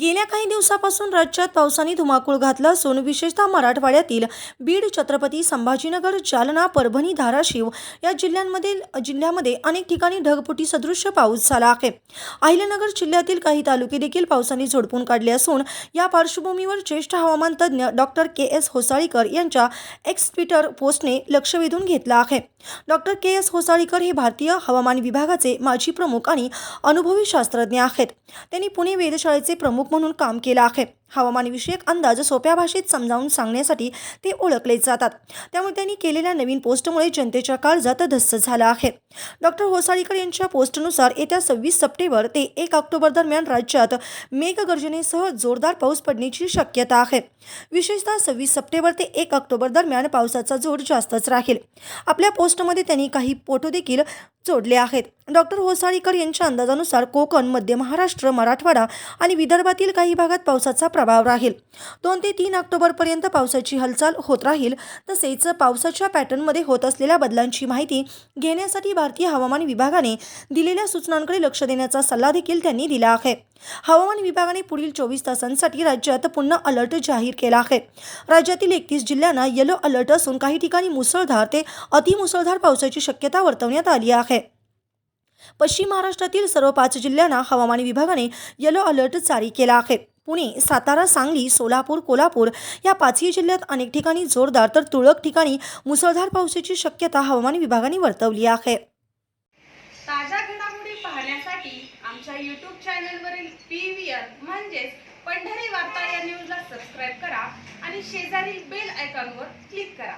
गेल्या काही दिवसापासून राज्यात पावसाने धुमाकूळ घातला असून विशेषतः मराठवाड्यातील बीड छत्रपती संभाजीनगर जालना परभणी धाराशिव या जिल्ह्यांमधील जिल्ह्यामध्ये अनेक ठिकाणी ढगफुटी सदृश्य पाऊस झाला आहे. अहिल्यानगर जिल्ह्यातील काही तालुके देखील पावसाने झोडपून काढले असून या पार्श्वभूमीवर ज्येष्ठ हवामान तज्ज्ञ डॉक्टर के. एस. होसाळीकर यांच्या एक्स ट्विटर पोस्टने लक्ष वेधून घेतलं आहे. डॉक्टर के. एस. होसाळीकर हे भारतीय हवामान विभागाचे माजी प्रमुख आणि अनुभवी शास्त्रज्ञ आहेत. त्यांनी पुणे वेधशाळेचे प्रमुख प्रमुख म्हणून काम केलं आहे. हवामानविषयक अंदाज सोप्या भाषेत समजावून सांगण्यासाठी ते ओळखले जातात. त्यामुळे त्यांनी केलेल्या नवीन पोस्टमुळे जनतेच्या काळजात धस्स झाला आहे. डॉक्टर होसाळीकर यांच्या पोस्टनुसार येत्या सव्वीस सप्टेंबर ते एक ऑक्टोबर दरम्यान राज्यात मेघगर्जनेसह जोरदार पाऊस पडण्याची शक्यता आहे. विशेषतः सव्वीस सप्टेंबर ते एक ऑक्टोबर दरम्यान पावसाचा जोर जास्तच राहील. आपल्या पोस्टमध्ये त्यांनी काही फोटो देखील जोडले आहेत. डॉक्टर होसाळीकर यांच्या अंदाजानुसार कोकण मध्य महाराष्ट्र मराठवाडा आणि विदर्भातील काही भागात पावसाचा प्रभाव राहील. दोन ते तीन ऑक्टोबरपर्यंत पावसाची हालचाल होत राहील. तसेच पावसाच्या पॅटर्नमध्ये होत असलेल्या बदलांची माहिती घेण्यासाठी भारतीय हवामान विभागाने दिलेल्या सूचनांकडे लक्ष देण्याचा सल्ला देखील त्यांनी दिला आहे. हवामान विभागाने पुढील चोवीस तासांसाठी राज्यात पुन्हा अलर्ट जाहीर केला आहे. राज्यातील एकतीस जिल्ह्यांना येलो अलर्ट असून काही ठिकाणी मुसळधार ते अतिमुसळधार पावसाची शक्यता वर्तवण्यात आली आहे. पश्चिम महाराष्ट्रातील सर्व पाच जिल्ह्यांना हवामान विभागाने येलो अलर्ट जारी केला आहे. पुणे सातारा सांगली सोलापूर कोल्हापूर या पाचही जिल्ह्यात अनेक ठिकाणी जोरदार तर तुरळक ठिकाणी मुसळधार पावसाची शक्यता हवामान विभागाने वर्तवली आहे. ताज्या घडामोडी पाहण्यासाठी आमच्या यूट्यूब चॅनलवरील पी व्ही आर म्हणजेच पंढरी वार्ता या न्यूजला सबस्क्राईब करा आणि शेजारील बेल आयकॉनवर क्लिक करा.